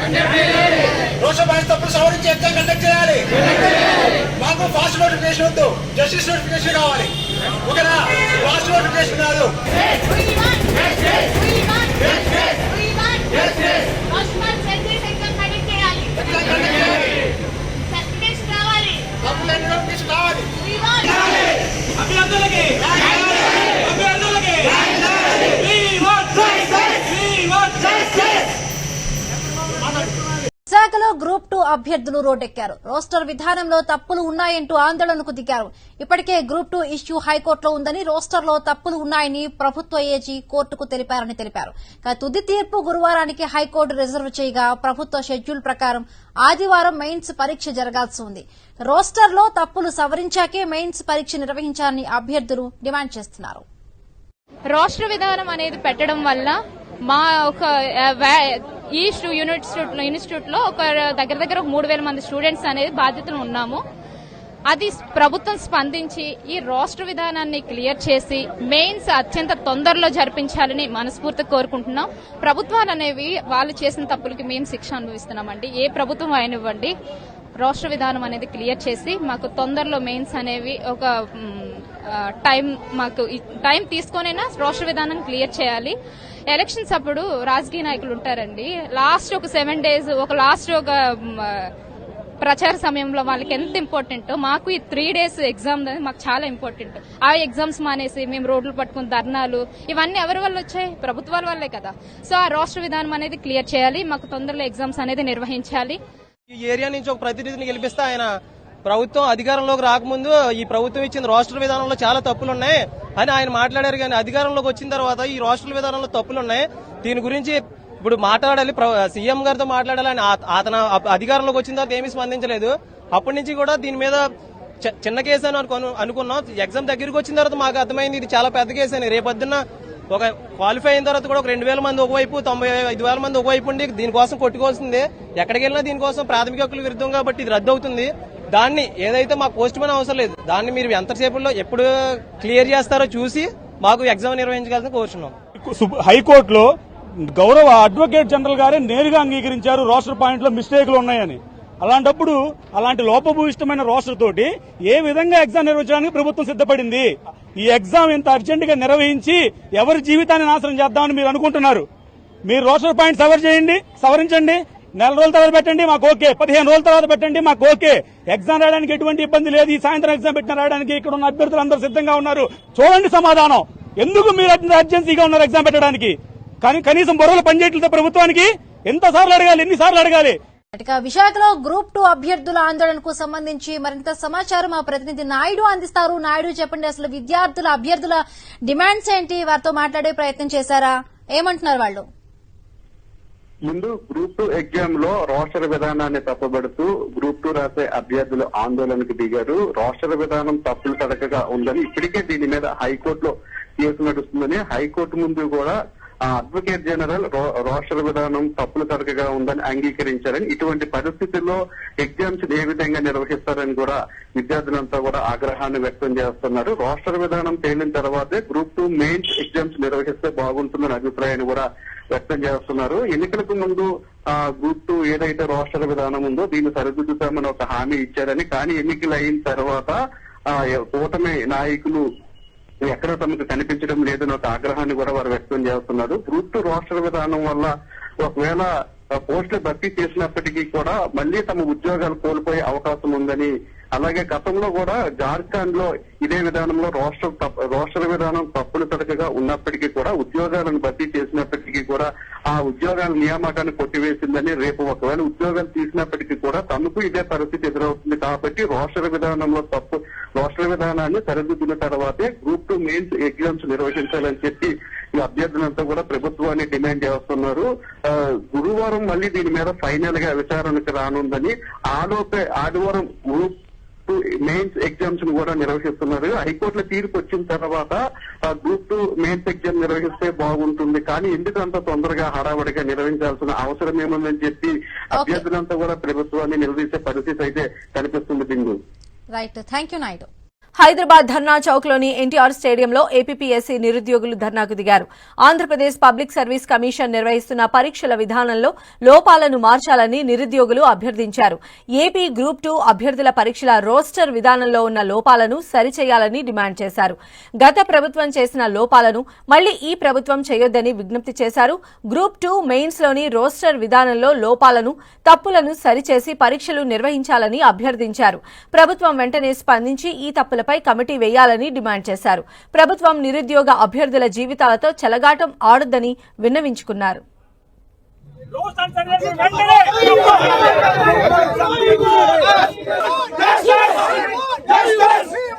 చేయాలి రోష తప్పుడు సవరించి ఎగ్జామ్ కండక్ట్ చేయాలి మాకు ఫాస్ట్ నోటిఫికేషన్ వద్దు జస్టిస్ నోటిఫికేషన్ కావాలి ఓకేనా ఫాస్ట్ నోటిఫికేషన్ కాదు ఎగ్జామ్ కండక్ట్ చేయాలి తప్పుడు నోటిఫికేషన్ కావాలి అభ్యర్థులకి అభ్యర్థులకి We want justice! We want justice! విశాఖలో గ్రూప్ టూ అభ్యర్థులు రోడ్డెక్కారు. రోస్టర్ విధానంలో తప్పులు ఉన్నాయంటూ ఆందోళనకు దిగారు. ఇప్పటికే గ్రూప్ టూ ఇష్యూ హైకోర్టులో ఉందని రోస్టర్లో తప్పులు ఉన్నాయని ప్రభుత్వ ఏజీ కోర్టుకు తెలిపారని తెలిపారు. తుది తీర్పు గురువారానికి హైకోర్టు రిజర్వ్ చేయగా ప్రభుత్వ షెడ్యూల్ ప్రకారం ఆదివారం మెయిన్స్ పరీక్ష జరగాల్సి ఉంది. రోస్టర్లో తప్పులు సవరించాకే మెయిన్స్ పరీక్ష నిర్వహించాలని అభ్యర్థులు డిమాండ్ చేస్తున్నారు. రాష్ట్ర విధానం అనేది పెట్టడం వల్ల మా ఒక ఈ స్టూ- ఇన్స్టిట్యూట్లో ఇన్స్టిట్యూట్లో ఒక దగ్గర దగ్గర ఒక మూడు వేల మంది స్టూడెంట్స్ అనేది బాధ్యతలు ఉన్నాము. అది ప్రభుత్వం స్పందించి ఈ రాష్ట్ర విధానాన్ని క్లియర్ చేసి మెయిన్స్ అత్యంత తొందరలో జరిపించాలని మనస్ఫూర్తి కోరుకుంటున్నాం. ప్రభుత్వాలు అనేవి వాళ్ళు చేసిన తప్పులకి మేము శిక్ష అనుభవిస్తున్నామండి. ఏ ప్రభుత్వం అయినివ్వండి. రాష్ట్ర విధానం అనేది క్లియర్ చేసి మాకు తొందరలో మెయిన్స్ అనేవి ఒక టైం మాకు టైం తీసుకొనైనా రాష్ట్ర విధానం క్లియర్ చేయాలి. ఎలక్షన్స్ అప్పుడు రాజకీయ నాయకులు ఉంటారండి. లాస్ట్ ఒక సెవెన్ డేస్ ఒక లాస్ట్ ఒక ప్రచార సమయంలో వాళ్ళకి ఎంత ఇంపార్టెంట్? మాకు ఈ త్రీ డేస్ ఎగ్జామ్ అనేది మాకు చాలా ఇంపార్టెంట్. ఆ ఎగ్జామ్స్ మానేసి మేము రోడ్లు పట్టుకుని ధర్నాలు ఇవన్నీ ఎవరి వల్ల వచ్చాయి? ప్రభుత్వాల వల్లే కదా. సో ఆ రాష్ట్ర విధానం అనేది క్లియర్ చేయాలి. మాకు తొందరలో ఎగ్జామ్స్ అనేది నిర్వహించాలి. ఈ ఏరియా నుంచి ఒక ప్రతినిధిని గెలిపిస్తే ఆయన ప్రభుత్వం అధికారంలోకి రాకముందు ఈ ప్రభుత్వం ఇచ్చిన రాష్ట్ర విధానంలో చాలా తప్పులు ఉన్నాయి అని ఆయన మాట్లాడారు. కానీ అధికారంలోకి వచ్చిన తర్వాత ఈ రాష్ట్ర విధానంలో తప్పులు ఉన్నాయి దీని గురించి ఇప్పుడు మాట్లాడాలి. ప్ర- సీఎం గారితో మాట్లాడాలని అతను అధికారంలోకి వచ్చిన తర్వాత ఏమీ స్పందించలేదు. అప్పటి నుంచి కూడా దీని మీద చి- చిన్న కేసు అని అనుకున్నాం. ఎగ్జామ్ దగ్గరికి వచ్చిన తర్వాత మాకు అర్థమైంది. ఇది చాలా పెద్ద కేసు అని. రేపొద్దున ఒక క్వాలిఫై అయిన తర్వాత కూడా ఒక రెండు వేల మంది ఒకవైపు తొంభై ఐదు వేల మంది ఒకవైపు ఉండి దీనికోసం కొట్టుకోవాల్సిందే. ఎక్కడికి వెళ్ళినా దీనికోసం ప్రాథమిక హక్కుల విరుద్ధం కాబట్టి ఇది రద్దు అవుతుంది. దాన్ని ఏదైతే మా పోస్ట్ మన అవసరం లేదు దాన్ని మీరు ఎంతసేపులో ఎప్పుడు క్లియర్ చేస్తారో చూసి మాకు ఎగ్జామ్ నిర్వహించగలని కోరుచున్నాం హైకోర్టులో గౌరవ అడ్వకేట్ జనరల్ గారే నేరుగా అంగీకరించారు. రోస్టర్ పాయింట్లో మిస్టేక్లు ఉన్నాయని. అలాంటప్పుడు అలాంటి లోపభూయిష్టమైన రోస్టర్ తోటి ఏ విధంగా ఎగ్జామ్ నిర్వహించడానికి ప్రభుత్వం సిద్ధపడింది? ఈ ఎగ్జామ్ ఇంత అర్జెంట్గా నిర్వహించి ఎవరి జీవితాన్ని నాశనం చేద్దామని మీరు అనుకుంటున్నారు? మీరు రోస్టర్ పాయింట్ సవర్ చేయండి సవరించండి నెల రోజుల తర్వాత పెట్టండి మాకు ఓకే. పదిహేను రోజుల తర్వాత పెట్టండి మాకు ఓకే. ఎగ్జామ్ రాయడానికి ఎటువంటి ఇబ్బంది లేదు. ఈ సాయంత్రం ఎగ్జామ్ పెట్టిన రాయడానికి ఇక్కడ ఉన్న అభ్యర్థులు అందరూ సిద్ధంగా ఉన్నారు. చూడండి సమాధానం. ఎందుకు మీరు అంత అర్జెన్సీగా ఉన్నారు ఎగ్జామ్ పెట్టడానికి? కానీ కనీసం బొరవలు పనిచేయట్లేదు ప్రభుత్వానికి? ఎంతసార్లు అడగాలి ఎన్నిసార్లు అడగాలి? ఇక విశాఖలో గ్రూప్ టూ అభ్యర్థుల ఆందోళనకు సంబంధించి మరింత సమాచారం మా ప్రతినిధి నాయుడు అందిస్తారు. నాయుడు చెప్పండి అసలు విద్యార్థుల అభ్యర్థుల డిమాండ్స్ ఏంటి? వారితో మాట్లాడే ప్రయత్నం చేశారా? ఏమంటున్నారు వాళ్ళు? ముందు గ్రూప్ టూ ఎగ్జామ్లో రోస్టర్ విధానాన్ని తప్పుబడుతూ గ్రూప్ టూ రాసే అభ్యర్థులు ఆందోళనకు దిగారు. రోస్టర్ విధానం తప్పులు తడకగా ఉందని ఇప్పటికే దీని మీద హైకోర్టులో కేసు నడుస్తుందని హైకోర్టు ముందు కూడా అడ్వకేట్ జనరల్ రో- రోస్టర్ విధానం తప్పులు తరగగా ఉందని అంగీకరించారని ఇటువంటి పరిస్థితుల్లో ఎగ్జామ్స్ ఏ విధంగా నిర్వహిస్తారని కూడా విద్యార్థులంతా కూడా ఆగ్రహాన్ని వ్యక్తం చేస్తున్నారు. రోస్టర్ విధానం తేలిన తర్వాతే గ్రూప్ టూ మెయిన్స్ ఎగ్జామ్స్ నిర్వహిస్తే బాగుంటుందని అభిప్రాయాన్ని కూడా వ్యక్తం చేస్తున్నారు. ఎన్నికలకు ముందు ఆ గ్రూప్ టూ ఏదైతే రోస్టర్ విధానం ఉందో దీన్ని సరిదిద్దుతామని ఒక హామీ ఇచ్చారని కానీ ఎన్నికలు అయిన తర్వాత ఆ కూటమి నాయకులు ఎక్కడ తమకు కనిపించడం లేదని ఒక ఆగ్రహాన్ని కూడా వారు వ్యక్తం చేస్తున్నారు. గ్రూప్ టూ రోస్టర్ విధానం వల్ల ఒకవేళ పోస్టులు భర్తీ చేసినప్పటికీ కూడా మళ్ళీ తమ ఉద్యోగాలు కోల్పోయే అవకాశం ఉందని అలాగే గతంలో కూడా జార్ఖండ్లో ఇదే విధానంలో రోస్టర్ తప్ప- రోస్టర్ విధానం తప్పనిసరిగా ఉన్నప్పటికీ కూడా ఉద్యోగాలను భర్తీ చేసినప్పటికీ కూడా ఆ ఉద్యోగాల నియామకాన్ని కొట్టివేసిందని రేపు ఒకవేళ ఉద్యోగాలు తీసినప్పటికీ కూడా తమకు ఇదే పరిస్థితి ఎదురవుతుంది కాబట్టి రోస్టర్ విధానంలో తప్పు రోస్టర్ విధానాన్ని సరిదిద్దిన తర్వాతే గ్రూప్ టూ మెయిన్స్ ఎగ్జామ్స్ నిర్వహించాలని చెప్పి ఈ అభ్యర్థులంతా కూడా ప్రభుత్వాన్ని డిమాండ్ చేస్తున్నారు. గురువారం మళ్ళీ దీని మీద ఫైనల్గా విచారణకు రానుందని ఆలోపే ఆదివారం గ్రూప్ టూ మెయిన్స్ ఎగ్జామ్స్ను కూడా నిర్వహిస్తున్నారు. హైకోర్టులో తీర్పు వచ్చిన తర్వాత గ్రూప్ టూ మెయిన్స్ ఎగ్జామ్ నిర్వహిస్తే బాగుంటుంది. కానీ ఎందుకు అంత తొందరగా హడావడిగా నిర్వహించాల్సిన అవసరం ఏముందని చెప్పి అభ్యర్థులంతా కూడా ప్రభుత్వాన్ని నిలదీసే పరిస్థితి అయితే కనిపిస్తుంది Bindu. Right thank you Naidu Hyderabad Dharna చౌక్లోని NTR స్టేడియంలో ఏపీఎస్సీ నిరుద్యోగులు ధర్నాకు దిగారు. ఆంధ్రప్రదేశ్ పబ్లిక్ సర్వీస్ కమిషన్ నిర్వహిస్తున్న పరీక్షల విధానంలో లోపాలను మార్చాలని నిరుద్యోగులు అభ్యర్థించారు. ఏపీ గ్రూప్ టూ అభ్యర్థుల పరీక్షల రోస్టర్ విధానంలో ఉన్న లోపాలను సరిచేయాలని డిమాండ్ చేశారు. గత ప్రభుత్వం చేసిన లోపాలను మళ్ళీ ఈ ప్రభుత్వం చేయొద్దని విజ్ఞప్తి చేశారు. గ్రూప్ టూ మెయిన్స్లోని రోస్టర్ విధానంలో లోపాలను తప్పులను సరిచేసి పరీక్షలు నిర్వహించాలని అభ్యర్థించారు. ప్రభుత్వం వెంటనే స్పందించి ఈ తప్పులపై కమిటీ వేయాలని డిమాండ్ చేశారు ప్రభుత్వం నిరుద్యోగ అభ్యర్థుల జీవితాలతో చెలగాటం ఆడొద్దని విన్నవించుకున్నారు Justice! Justice!